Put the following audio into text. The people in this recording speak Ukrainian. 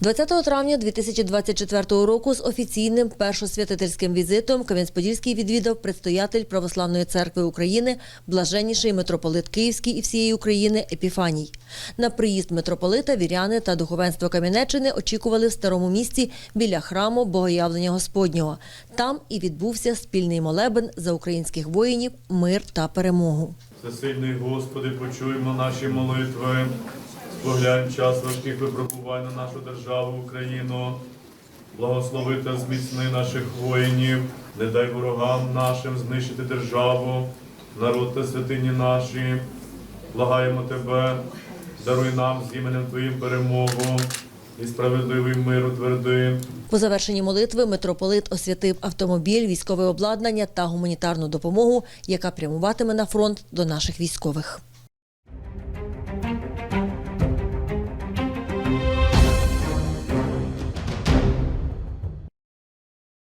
20 травня 2024 року з офіційним першосвятительським візитом Кам'янець-Подільський відвідав предстоятель Православної церкви України, блаженніший митрополит Київський і всієї України Епіфаній. На приїзд митрополита віряни та духовенство Кам'янеччини очікували в старому місті біля храму Богоявлення Господнього. Там і відбувся спільний молебен за українських воїнів, мир та перемогу. Всесильний Господи, почуємо наші молитви, споглянь час важких випробувань на нашу державу Україну. Благослови та зміцни наших воїнів, не дай ворогам нашим знищити державу, народ та святині наші. Благаємо Тебе, даруй нам з іменем Твоїм перемогу і справедливий мир утверди. По завершенні молитви митрополит освятив автомобіль, військове обладнання та гуманітарну допомогу, яка прямуватиме на фронт до наших військових.